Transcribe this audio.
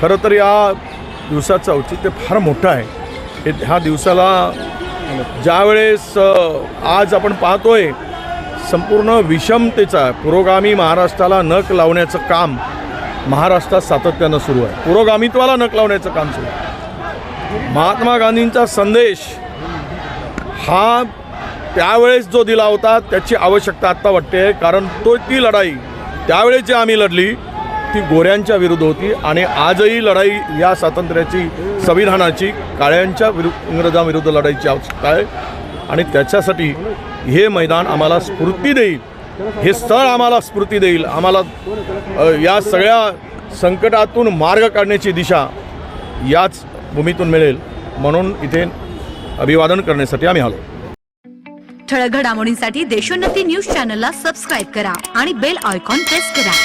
खरं तर या दिवसाचं औचित्य फार मोठं आहे. हे ह्या दिवसाला ज्यावेळेस आज आपण पाहतोय संपूर्ण विषमतेचा पुरोगामी महाराष्ट्राला नक लावण्याचं काम महाराष्ट्रात सातत्यानं सुरू आहे. पुरोगामित्वाला नक लावण्याचं काम सुरू आहे. महात्मा गांधींचा संदेश हा त्यावेळेस जो दिला होता त्याची आवश्यकता आत्ता वाटते कारण तो ती लढाई त्यावेळेस जी आम्ही लढली ती गोऱ्यांच्या विरुद्ध होती आणि आजही लढाई या स्वातंत्र्याची संविधानाची काळ्यांच्या विरु इंग्रजांविरुद्ध लढाईची आवश्यकता आहे आणि त्याच्यासाठी हे मैदान आम्हाला स्फूर्ती देईल. हे स्थळ आम्हाला स्फूर्ती देईल. आम्हाला या सगळ्या संकटातून मार्ग काढण्याची दिशा याच भूमीतून मिळेल. म्हणून इथे अभिवादन करण्यासाठी आम्ही आलो. ठळक घडामोडींसाठी देशोन्नती न्यूज चॅनलला सबस्क्राईब करा आणि बेल आयकॉन प्रेस करा.